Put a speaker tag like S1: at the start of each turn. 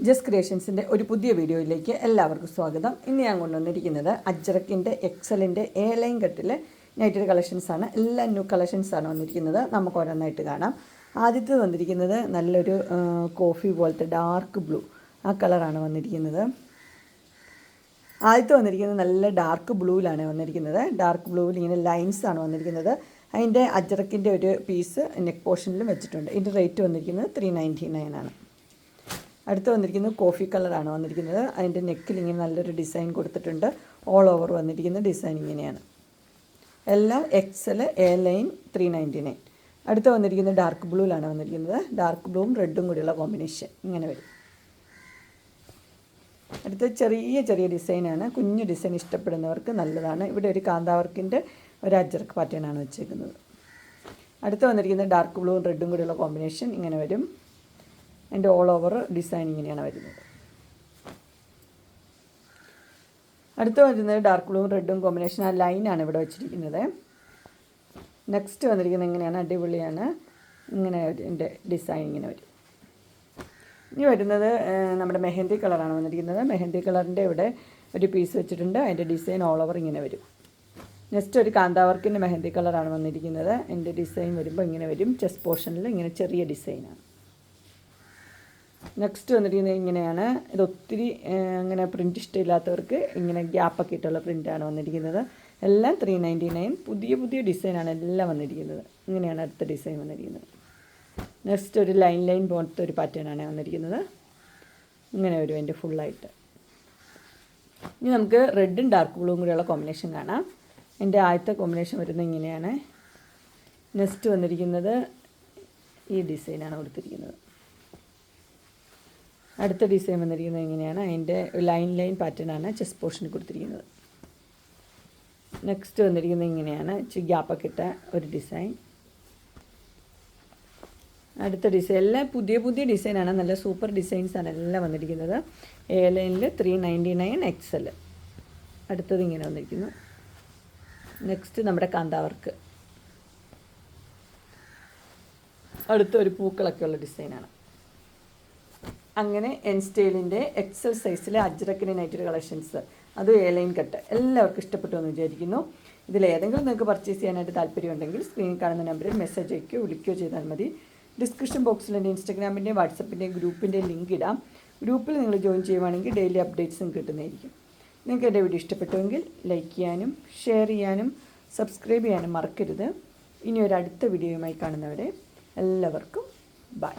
S1: ജസ് ക്രിയേഷൻസിന്റെ ഒരു പുതിയ വീഡിയോയിലേക്ക് എല്ലാവർക്കും സ്വാഗതം. ഇന്ന് ഞാൻ കൊണ്ടുവന്നിരിക്കുന്നത് അജ്രക്കിന്റെ എക്സലിന്റെ എ ലൈൻ കട്ടിലെ നൈറ്റഡ് കളക്ഷൻസാണ് എല്ലാ ന്യൂ കളക്ഷൻസാണ് വന്നിരിക്കുന്നത്. നമുക്ക് ഓരോന്നായിട്ട് കാണാം. ആദ്യത്തെ വന്നിരിക്കുന്നത് നല്ലൊരു കോഫി പോലത്തെ ഡാർക്ക് ബ്ലൂ ആ കളറാണ് വന്നിരിക്കുന്നത്. ആദ്യത്തെ വന്നിരിക്കുന്നത് നല്ല ഡാർക്ക് ബ്ലൂവിലാണ് വന്നിരിക്കുന്നത്. ഡാർക്ക് ബ്ലൂവിൽ ഇങ്ങനെ ലൈൻസ് ആണ് വന്നിരിക്കുന്നത്. അതിന്റെ അജറക്കിന്റെ ഒരു പീസ് നെക്ക് പോർഷനിലും വെച്ചിട്ടുണ്ട്. ഇതിന്റെ റേറ്റ് വന്നിരിക്കുന്നത് ത്രീ നയന്റി നയൻ ആണ്. അടുത്ത് വന്നിരിക്കുന്നത് കോഫി കളറാണ് വന്നിരിക്കുന്നത്. അതിന്റെ നെക്കിൽ ഇങ്ങനെ നല്ലൊരു ഡിസൈൻ കൊടുത്തിട്ടുണ്ട്. ഓൾ ഓവർ വന്നിരിക്കുന്ന ഡിസൈൻ ഇങ്ങനെയാണ്. എല്ലാം XL A line three ninety nine അടുത്ത് വന്നിരിക്കുന്നത് ഡാർക്ക് ബ്ലൂവിലാണ് വന്നിരിക്കുന്നത്. ഡാർക്ക് ബ്ലൂവും റെഡും കൂടിയുള്ള കോമ്പിനേഷൻ ഇങ്ങനെ വരും. അടുത്ത ചെറിയ ചെറിയ ഡിസൈനാണ് കുഞ്ഞു ഡിസൈൻ ഇഷ്ടപ്പെടുന്നവർക്ക് നല്ലതാണ്. ഇവിടെ ഒരു കാന്താവർക്കിന്റെ ഒരു അജർക്ക് പാറ്റേൺ ആണ് വെച്ചേക്കുന്നത്. അടുത്ത് വന്നിരിക്കുന്നത് ഡാർക്ക് ബ്ലൂവും റെഡും കൂടിയുള്ള കോമ്പിനേഷൻ ഇങ്ങനെ വരും. അതിന്റെ ഓൾ ഓവർ ഡിസൈൻ ഇങ്ങനെയാണ് വരുന്നത്. അടുത്ത് വരുന്നത് ഡാർക്ക് ബ്ലൂവും റെഡും കോമ്പിനേഷൻ ആ ലൈനാണ് ഇവിടെ വെച്ചിരിക്കുന്നത്. നെക്സ്റ്റ് വന്നിരിക്കുന്നത് ഇങ്ങനെയാണ് അടിപൊളിയാണ്. ഇങ്ങനെ എന്റെ ഡിസൈൻ ഇങ്ങനെ വരും. ഇനി വരുന്നത് നമ്മുടെ മെഹന്തി കളറാണ് വന്നിരിക്കുന്നത്. മെഹന്തി കളറിന്റെ ഇവിടെ ഒരു പീസ് വെച്ചിട്ടുണ്ട്. അതിന്റെ ഡിസൈൻ ഓൾ ഓവർ ഇങ്ങനെ വരും. നെക്സ്റ്റ് ഒരു കാന്താവർക്കിന്റെ മെഹന്തി കളറാണ് വന്നിരിക്കുന്നത്. എന്റെ ഡിസൈൻ വരുമ്പോൾ ഇങ്ങനെ വരും. ചെസ്റ്റ് പോർഷനിൽ ഇങ്ങനെ ചെറിയ ഡിസൈനാണ് നെക്സ്റ്റ് വന്നിരിക്കുന്നത് ഇങ്ങനെയാണ്. ഇത് ഒത്തിരി അങ്ങനെ പ്രിന്റ് ഇഷ്ടമില്ലാത്തവർക്ക് ഇങ്ങനെ ഗ്യാപ്പൊക്കെ ഇട്ടുള്ള പ്രിന്റാണ് വന്നിരിക്കുന്നത്. എല്ലാം ത്രീ നയന്റി നയൻ പുതിയ പുതിയ ഡിസൈനാണ് എല്ലാം വന്നിരിക്കുന്നത്. ഇങ്ങനെയാണ് അടുത്ത ഡിസൈൻ വന്നിരിക്കുന്നത്. നെക്സ്റ്റ് ഒരു ലൈൻ ലൈൻ പോലത്തെ ഒരു പാറ്റേണാണ് വന്നിരിക്കുന്നത്. ഇങ്ങനെ വരും അതിന്റെ ഫുള്ളായിട്ട് ഇനി നമുക്ക് റെഡും ഡാർക്ക് ബ്ലൂവും കൂടെയുള്ള കോമ്പിനേഷൻ കാണാം. എന്റെ ആദ്യത്തെ കോമ്പിനേഷൻ വരുന്നത് ഇങ്ങനെയാണ്. നെക്സ്റ്റ് വന്നിരിക്കുന്നത് ഈ ഡിസൈനാണ് കൊടുത്തിരിക്കുന്നത്. അടുത്ത ഡിസൈൻ വന്നിരിക്കുന്നത് എങ്ങനെയാണ്? അതിന്റെ ലൈൻ ലൈൻ പാറ്റേൺ ആണ് ചെസ്റ്റ് കൊടുത്തിരിക്കുന്നത്. നെക്സ്റ്റ് വന്നിരിക്കുന്നത് ഇങ്ങനെയാണ് ഗ്യാപ്പൊക്കെ ഇട്ട ഒരു ഡിസൈൻ അടുത്ത ഡിസൈൻ എല്ലാം പുതിയ പുതിയ ഡിസൈനാണ് നല്ല സൂപ്പർ ഡിസൈൻസ് ആണ് എല്ലാം വന്നിരിക്കുന്നത്. എ ലൈനിൽ ത്രീ നയന്റി നയൻ എക്സൽ അടുത്തത് ഇങ്ങനെ വന്നിരിക്കുന്നു. നെക്സ്റ്റ് നമ്മുടെ കാന്താവർക്ക്. അടുത്ത ഒരു പൂക്കളൊക്കെ ഉള്ള ഡിസൈനാണ് അങ്ങനെ എൻ സ്റ്റൈലിന്റെ എക്സൽ സൈസിലെ അജ്രക്കിന് നൈറ്റഡ് കളക്ഷൻസ് അത് എ ലൈൻ കട്ട് എല്ലാവർക്കും ഇഷ്ടപ്പെട്ടു എന്ന് വിചാരിക്കുന്നു. ഇതിൽ ഏതെങ്കിലും നിങ്ങൾക്ക് പർച്ചേസ് ചെയ്യാനായിട്ട് താല്പര്യമുണ്ടെങ്കിൽ സ്ക്രീനിൽ കാണുന്ന നമ്പറിൽ മെസ്സേജ് അയക്കുകയോ വിളിക്കുകയോ ചെയ്താൽ മതി. ഡിസ്ക്രിപ്ഷൻ ബോക്സിൽ എന്റെ ഇൻസ്റ്റാഗ്രാമിന്റെയും വാട്സപ്പിന്റെയും ഗ്രൂപ്പിന്റെയും ലിങ്ക് ഇടാം. ഗ്രൂപ്പിൽ നിങ്ങൾ ജോയിൻ ചെയ്യുവാണെങ്കിൽ ഡെയിലി അപ്ഡേറ്റ്സും കിട്ടുന്നതായിരിക്കും. നിങ്ങൾക്ക് എന്റെ വീഡിയോ ഇഷ്ടപ്പെട്ടുവെങ്കിൽ ലൈക്ക് ചെയ്യാനും ഷെയർ ചെയ്യാനും സബ്സ്ക്രൈബ് ചെയ്യാനും മറക്കരുത്. ഇനി ഒരു അടുത്ത വീഡിയോയുമായി കാണുന്നവരെ എല്ലാവർക്കും ബൈ